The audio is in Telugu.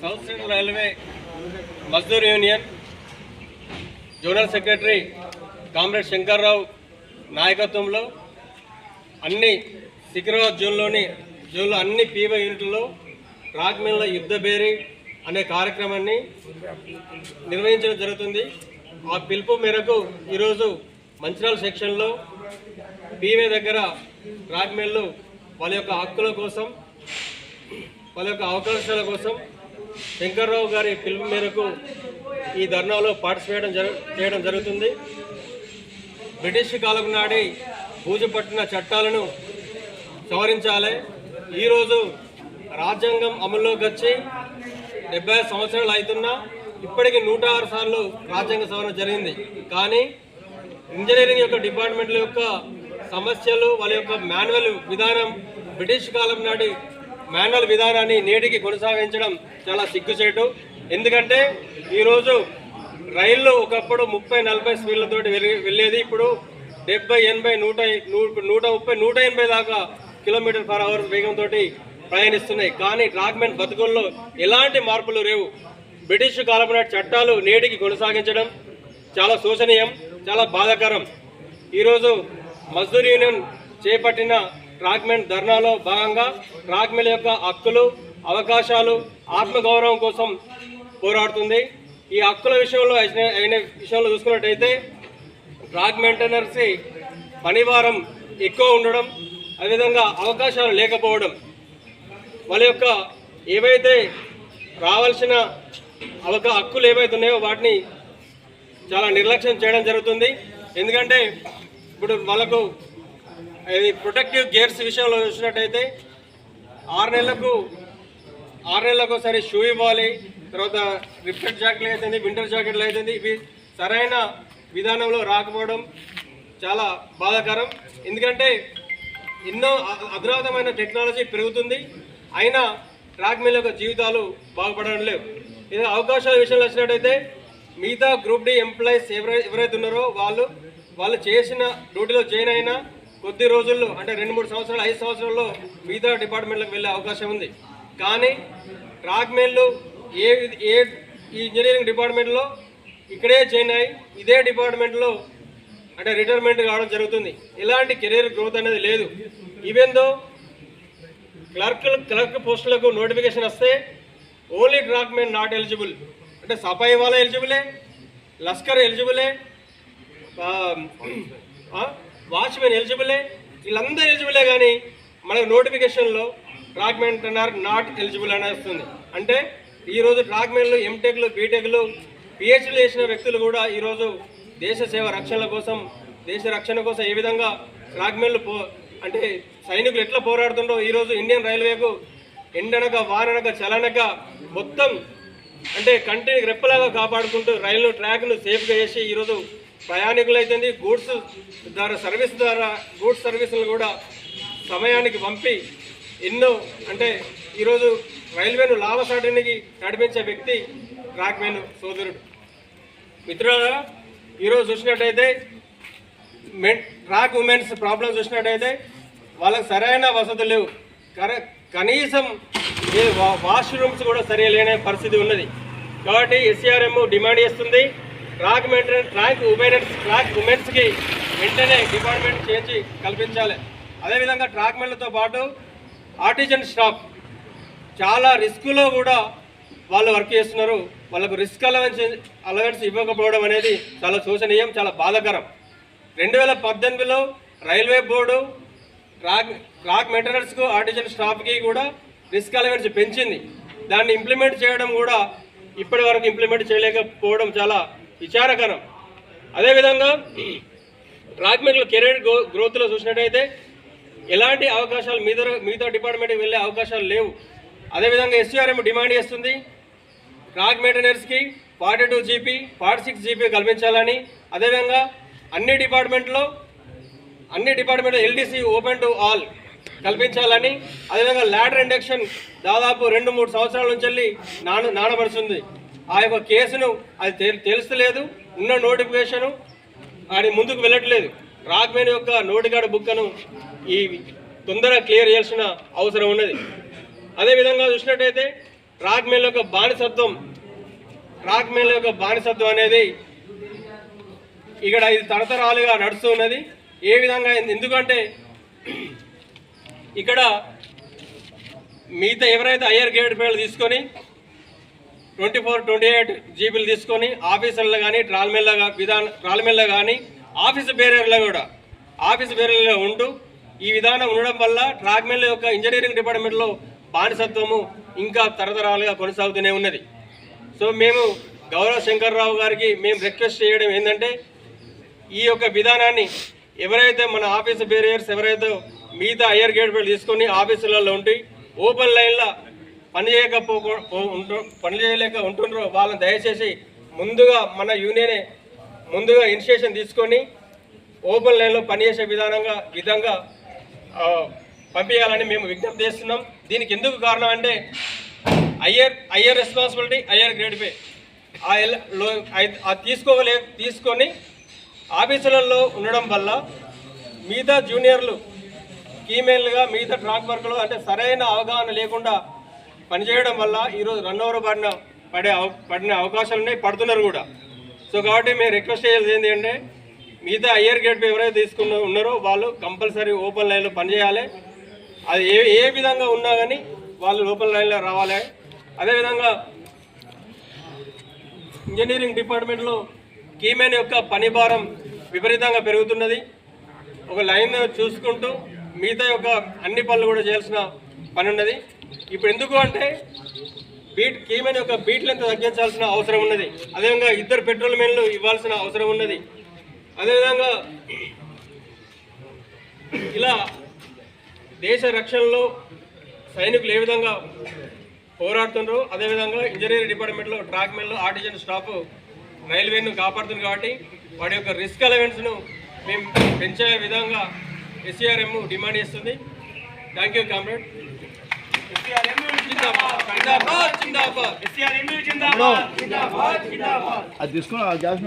South central railway Mazdoor union zonal secretary comrade Shankarrao నాయకత్వంలో అన్ని సికింద్రాబాద్ జోన్లోని జోన్లో అన్ని పీవో యూనిట్లలో రాక్ మిల్ల యుద్ధ బేరీ అనే కార్యక్రమాన్ని నిర్వహించడం జరుగుతుంది. ఆ పిలుపు మేరకు ఈరోజు మంచిర్యాల సెక్షన్లో పీవే దగ్గర రాక్ మిల్లు వాళ్ళ యొక్క హక్కుల కోసం వాళ్ళ యొక్క అవకాశాల కోసం శంకర్రావు గారి పిలుపు మేరకు ఈ ధర్నాలో పార్టిసిపేట్ చేయడం జరుగుతుంది. బ్రిటిష్ కాలం నాడి పూజ పట్టిన చట్టాలను సవరించాలి. ఈరోజు రాజ్యాంగం అమల్లోకి వచ్చి డెబ్బై సంవత్సరాలు అవుతున్నా ఇప్పటికి నూట ఆరు సార్లు రాజ్యాంగ సవరణ జరిగింది. కానీ ఇంజనీరింగ్ యొక్క డిపార్ట్మెంట్ల యొక్క సమస్యలు వాళ్ళ యొక్క మాన్యువల్ విధానం బ్రిటిష్ కాలం నాటి మాన్యువల్ విధానాన్ని నేటికి కొనసాగించడం చాలా సిగ్గుచేటు. ఎందుకంటే ఈరోజు రైళ్ళు ఒకప్పుడు ముప్పై నలభై స్పీడ్లతో వెళ్ళి- వెళ్ళేది. ఇప్పుడు డెబ్బై ఎనభై నూట నూట ముప్పై నూట ఎనభై దాకా కిలోమీటర్ పర్ అవర్ వేగంతో ప్రయాణిస్తున్నాయి. కానీ డాక్యుమెంట్ బతుకుల్లో ఎలాంటి మార్పులు లేవు. బ్రిటిష్ కాలపు నాటి చట్టాలు నేటికి కొనసాగించడం చాలా శోచనీయం చాలా బాధాకరం. ఈరోజు మజ్దూర్ యూనియన్ చేపట్టిన రాగ్మెంట్ ధర్నాలో భాగంగా ట్రాక్మెల్ యొక్క హక్కులు అవకాశాలు ఆత్మగౌరవం కోసం పోరాడుతుంది. ఈ హక్కుల విషయంలో అయిన- అయిన విషయంలో చూసుకున్నట్టయితే ట్రాక్ మెయింటెనర్సీ పనివారం ఎక్కువ ఉండడం అదేవిధంగా అవకాశాలు లేకపోవడం వాళ్ళ యొక్క ఏవైతే రావాల్సిన అవక హక్కులు ఏవైతే ఉన్నాయో వాటిని చాలా నిర్లక్ష్యం చేయడం జరుగుతుంది. ఎందుకంటే ఇప్పుడు వాళ్ళకు ఇది ప్రొటెక్టివ్ గేర్స్ విషయంలో చూసినట్టయితే ఆరు నెలలకు ఆరు నెలలకు ఒకసారి షూ ఇవ్వాలి. తర్వాత రిఫ్లెక్ట్ జాకెట్లు అవుతుంది వింటర్ జాకెట్లు అవుతుంది ఇవి సరైన విధానంలో రాకపోవడం చాలా బాధాకరం. ఎందుకంటే ఎన్నో అధునాతమైన టెక్నాలజీ పెరుగుతుంది. అయినా ట్రాక్ మిల్ యొక్క జీవితాలు బాగుపడడం లేవు. ఇది అవకాశాల విషయంలో వచ్చినట్టయితే మిగతా గ్రూప్ డి ఎంప్లాయీస్ ఎవరై ఎవరైతే ఉన్నారో వాళ్ళు వాళ్ళు చేసిన డ్యూటీలో జాయిన్ అయిన కొద్ది రోజుల్లో అంటే రెండు మూడు సంవత్సరాలు ఐదు సంవత్సరాల్లో మిగతా డిపార్ట్మెంట్లకు వెళ్ళే అవకాశం ఉంది. కానీ ట్రాక్ ఏ ఏ ఈ ఇంజనీరింగ్ డిపార్ట్మెంట్లో ఇక్కడే జాయిన్ అయ్యి ఇదే డిపార్ట్మెంట్లో అంటే రిటైర్మెంట్ కావడం జరుగుతుంది. ఎలాంటి కెరీర్ గ్రోత్ అనేది లేదు. ఈవెన్ క్లర్కులు క్లర్క్ క్లర్క్ పోస్టులకు నోటిఫికేషన్ వస్తే ఓన్లీ డ్రాక్మెన్ నాట్ ఎలిజిబుల్. అంటే సఫాయి వాళ్ళ ఎలిజిబులే లస్కర్ ఎలిజిబులే వాచ్మెన్ ఎలిజిబులే వీళ్ళందరూ ఎలిజిబులే కానీ మనకు నోటిఫికేషన్లో డ్రాక్మెన్ ఆర్ నాట్ ఎలిజిబుల్ అని వస్తుంది. అంటే ఈరోజు డాక్యుమెంట్లు ఎంటెక్లు బీటెక్లు పిహెచ్డీలు చేసిన వ్యక్తులు కూడా ఈరోజు దేశ సేవ రక్షణ కోసం దేశ రక్షణ కోసం ఏ విధంగా డాక్యుమెంట్లు పో అంటే సైనికులు ఎట్లా పోరాడుతుండో ఈరోజు ఇండియన్ రైల్వేకు ఎండనక వాననక చలనక మొత్తం అంటే కంటిని రెప్పలాగా కాపాడుకుంటూ రైలు ట్రాక్ను సేఫ్గా చేసి ఈరోజు ప్రయాణికులు గూడ్స్ ద్వారా సర్వీస్ ద్వారా గూడ్స్ సర్వీసులు కూడా సమయానికి పంపి ఎన్నో అంటే ఈరోజు రైల్వేను లాభసాటినికి నడిపించే వ్యక్తి ట్రాక్మెన్ సోదరుడు. మిత్రులారా ఈరోజు చూసినట్టయితే మెన్ ట్రాక్ ఉమెన్స్ ప్రాబ్లమ్స్ చూసినట్టయితే వాళ్ళకి సరైన వసతులు లేవు. కనీసం ఏ వా- వాష్రూమ్స్ కూడా సరిగా లేని పరిస్థితి ఉన్నది. కాబట్టి ఎస్సీఆర్ఎం డిమాండ్ చేస్తుంది. Track maintenance track women's track ఉమెన్స్కి వెంటనే డిపార్ట్మెంట్ చేంజ్ కల్పించాలి. అదేవిధంగా ట్రాక్ మెన్లతో పాటు ఆర్టిజన్ స్టాఫ్ చాలా రిస్క్లో కూడా వాళ్ళు వర్క్ చేస్తున్నారు. వాళ్ళకు రిస్క్ అలవెన్స్ అలవెన్స్ ఇవ్వకపోవడం అనేది చాలా శోచనీయం చాలా బాధాకరం. రెండు వేల పద్దెనిమిదిలో రైల్వే బోర్డు ట్రాక్ ట్రాక్ మెయింటెనెన్స్కు ఆర్టిజన్ స్టాఫ్కి కూడా రిస్క్ అలవెన్స్ పెంచింది. దాన్ని ఇంప్లిమెంట్ చేయడం కూడా ఇప్పటి వరకు ఇంప్లిమెంట్ చేయలేకపోవడం చాలా విచారకరం. అదేవిధంగా ట్రాక్ కెరీర్ గ్రో గ్రోత్లో చూసినట్టయితే ఎలాంటి అవకాశాలు మిగతా మిగతా డిపార్ట్మెంట్కి వెళ్ళే అవకాశాలు లేవు. అదేవిధంగా ఎస్సీఆర్ఎం డిమాండ్ చేస్తుంది. రాగ్ మెయింటెనర్స్కి forty two GP forty six GP కల్పించాలని. అదేవిధంగా అన్ని డిపార్ట్మెంట్లో అన్ని డిపార్ట్మెంట్లో ఎల్డీసీ ఓపెన్ టు ఆల్ కల్పించాలని. అదేవిధంగా ల్యాడర్ ఇండక్షన్ దాదాపు రెండు మూడు సంవత్సరాల నుంచి వెళ్ళి నాన నానబడుతుంది. ఆ యొక్క కేసును అది తెలుస్తలేదు ఉన్న నోటిఫికేషను అది ముందుకు వెళ్ళట్లేదు. రాగ్మేన్ యొక్క నోటిగాడు బుక్కను ఈ తొందరగా క్లియర్ చేయాల్సిన అవసరం ఉన్నది. అదేవిధంగా చూసినట్టయితే ట్రాక్ యొక్క బానిసత్వం ట్రాక్ యొక్క బానిసత్వం అనేది ఇక్కడ ఇది తరతరాలుగా నడుస్తూ ఉన్నది. ఏ విధంగా ఎందుకంటే ఇక్కడ మిగతా ఎవరైతే హయ్యర్ గ్రేడ్ పేర్లు తీసుకొని ట్వంటీ ఫోర్ ట్వంటీ ఎయిట్ జీబీలు తీసుకొని ఆఫీసుల్లో కానీ ట్రాల్మెల్లో విధాన ట్రాల్మెల్లో కానీ ఆఫీస్ బేరియర్లో కూడా ఆఫీస్ బేరియర్లో ఉంటూ ఈ విధానం ఉండడం వల్ల ట్రాక్మెల్ యొక్క ఇంజనీరింగ్ డిపార్ట్మెంట్లో బానిసత్వము ఇంకా తరతరాలుగా కొనసాగుతూనే ఉన్నది. సో మేము గౌరవ శంకర్రావు గారికి మేము రిక్వెస్ట్ చేయడం ఏంటంటే ఈ యొక్క విధానాన్ని ఎవరైతే మన ఆఫీస్ బేరియర్స్ ఎవరైతే మిగతా హయ్యర్ గేట్ తీసుకొని ఆఫీసులలో ఉండి ఓపెన్ లైన్లో పని చేయకపో పని చేయలేక ఉంటుండ్రో వాళ్ళని దయచేసి ముందుగా మన యూనియనే ముందుగా ఇనిషియేషన్ తీసుకొని ఓపెన్ లైన్లో పనిచేసే విధానంగా విధంగా పంపించాలని మేము విజ్ఞప్తి చేస్తున్నాం. దీనికి ఎందుకు కారణం అంటే higher higher responsibility higher grade pay. ఆ ఎల్- లో- తీసుకోలే తీసుకొని ఆఫీసులలో ఉండడం వల్ల మిగతా జూనియర్లు కీమేన్లుగా మిగతా ట్రాక్ వర్క్లు అంటే సరైన అవగాహన లేకుండా పనిచేయడం వల్ల ఈరోజు రన్ ఓవర్ పడిన పడే పడిన అవకాశాలు ఉన్నాయి పడుతున్నారు కూడా. సో కాబట్టి మేము రిక్వెస్ట్ చేయాల్సి ఏంటి అంటే మిగతా హయ్యర్ గేట్ ఎవరైతే తీసుకున్న ఉన్నారో వాళ్ళు కంపల్సరీ ఓపెన్ లైన్లో పనిచేయాలి. అది ఏ ఏ విధంగా ఉన్నా కానీ వాళ్ళు ఓపెన్ లైన్లో రావాలి. అదేవిధంగా ఇంజనీరింగ్ డిపార్ట్మెంట్లో కీమెన్ యొక్క పని భారం విపరీతంగా పెరుగుతున్నది. ఒక లైన్ చూసుకుంటూ మిగతా యొక్క అన్ని పనులు కూడా చేయాల్సిన పని ఉన్నది. ఇప్పుడు ఎందుకు అంటే బీట్ కీమెన్ యొక్క బీట్ లెంత్ తగ్గించాల్సిన అవసరం ఉన్నది. అదేవిధంగా ఇద్దరు పెట్రోల్ మెన్లు ఇవ్వాల్సిన అవసరం ఉన్నది. అదేవిధంగా ఇలా దేశ రక్షణలో సైనికులు ఏ విధంగా పోరాడుతున్నారు అదేవిధంగా ఇంజనీరింగ్ డిపార్ట్మెంట్లో ట్రాక్ మెన్లు ఆర్టిజన్ స్టాఫ్ రైల్వేను కాపాడుతుంది కాబట్టి వాటి యొక్క రిస్క్ అలవెన్స్ను మేము పెంచే విధంగా ఎస్సీఆర్ఎం డిమాండ్ చేస్తుంది. థ్యాంక్ యూ కామ్రేడ్ జిందాబాద్ జిందాబాద్ అది తీసుకున్నా గ్యాస్